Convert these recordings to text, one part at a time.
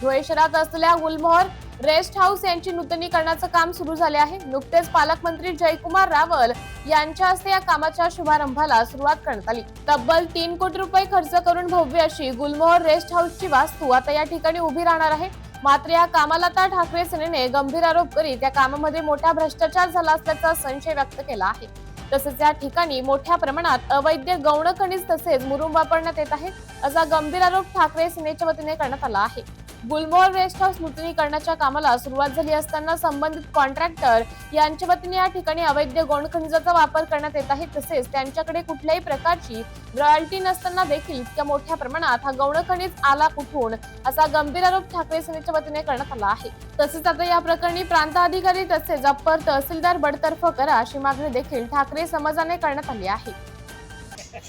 धुळे शहरात असलेल्या गुलमोहर रेस्ट हाऊस यांची नूतनीकरणाचं काम सुरू झाले आहे. नुकतेच पालकमंत्री जयकुमार रावल यांच्या हस्ते या कामाच्या शुभारंभाला सुरुवात करण्यात आली. तब्बल तीन कोटी रुपये खर्च करून भव्य अशी गुलमोहर रेस्ट हाऊसची वास्तू आता या ठिकाणी उभी राहणार आहे. मात्र या कामाला आता ठाकरे सेनेने गंभीर आरोप करीत या कामामध्ये मोठा भ्रष्टाचार झाला असल्याचा संशय व्यक्त केला आहे. तसेच या ठिकाणी मोठ्या प्रमाणात अवैध गौण खनिज तसेच मुरुम वापरण्यात येत आहे असा गंभीर आरोप ठाकरे सेनेच्या वतीने करण्यात आला आहे. गुलमोहर रेस्ट हाऊस नूतनीकरणाच्या कामाला सुरुवात झाली असताना संबंधित कॉन्ट्रॅक्टर यांच्या वतीने या ठिकाणी अवैध गौण खनिजाचा वापर करण्यात येत आहे. तसेच त्यांच्याकडे कुठल्याही प्रकारची रॉयल्टी नसताना देखील इतक्या मोठ्या प्रमाणात हा गौण खनिज आला कुठून असा गंभीर आरोप ठाकरे सेनेच्या वतीने करण्यात आला आहे. तसेच आता या प्रकरणी प्रांत अधिकारी तसेच अप्पर तहसीलदार बडतर्फ करा अशी मागणी देखील ठाकरे समाजाने करण्यात आली आहे.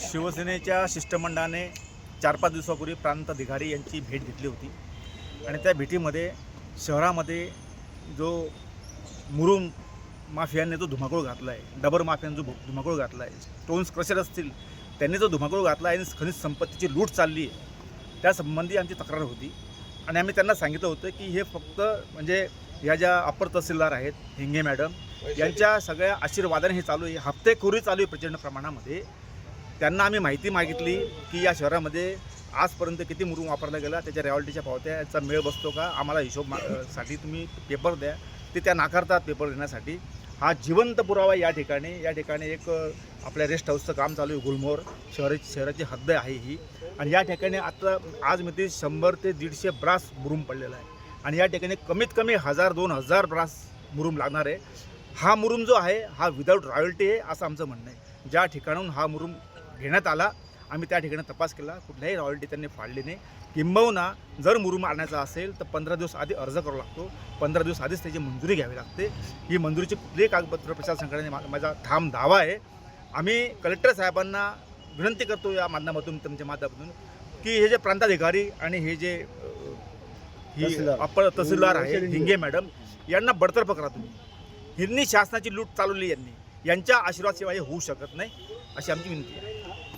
शिवसेनेच्या शिष्टमंडळाने चार पाच दिवसापूर्वी प्रांत अधिकारी यांची भेट घेतली होती. आणि त्या भेटीमध्ये शहरामध्ये जो मुरुम माफियांनी जो धुमाकूळ घातला आहे डबर माफियाने जो धुमाकूळ घातला आहे स्टोन्स क्रशर असतील त्यांनी जो धुमाकूळ घातला आहे आणि खनिज संपत्तीची लूट चालली आहे त्यासंबंधी आमची तक्रार होती. आणि आम्ही त्यांना सांगितलं होतं की हे फक्त म्हणजे ह्या ज्या अप्पर तहसीलदार आहेत हिंगे मॅडम यांच्या सगळ्या आशीर्वादाने हे चालू आहे हप्तेखोरी चालू आहे प्रचंड प्रमाणामध्ये. त्यांना आम्ही माहिती मागितली की या शहरामध्ये आजपर्यंत किती मुरुम वापरला गेला त्याच्या रॉयल्टीच्या पावत्या याचा मेळ बसतो का आम्हाला हिशोब मा साठी तुम्ही पेपर द्या. ते त्या नाकारतात पेपर देण्यासाठी हा जिवंत पुरावा या ठिकाणी या ठिकाणी एक आपल्या रेस्ट हाऊसचं काम चालू आहे गुलमोर. शहर शहराची हद्द आहे ही. आणि या ठिकाणी आता आज मध्ये शंभर ते दीडशे ब्रास मुरुम पडलेला आहे. आणि या ठिकाणी कमीत कमी हजार दोन हजार ब्रास मुरुम लागणार आहे. हा मुरुम जो आहे हा विदाऊट रॉयल्टी आहे असं आमचं म्हणणं आहे. ज्या ठिकाणाहून हा मुरुम घेण्यात आला आम्ही त्या ठिकाणी तपास केला. कुठल्याही रॉयल्टी त्यांनी फाडली नाही. किंबहुना जर मुरुम आणायचा असेल तर पंधरा दिवस आधी अर्ज करावा लागतो. पंधरा दिवस आधीच त्याची मंजुरी घ्यावी लागते. ही मंजुरीची कुठलीही कागदपत्र प्रचार संघटनेने मा- माझा ठाम दावा आहे. आम्ही कलेक्टर साहेबांना विनंती करतो या माध्यमातून तुमच्या माध्यमातून की हे जे प्रांताधिकारी आणि हे जे ही. अप्पर तहसीलदार आहे हिंगे मॅडम यांना बडतर्फ करा तुम्ही. यांनी शासनाची लूट चालवली यांनी. यांच्या आशीर्वादशिवाय हे होऊ शकत नाही अशी आमची विनंती आहे.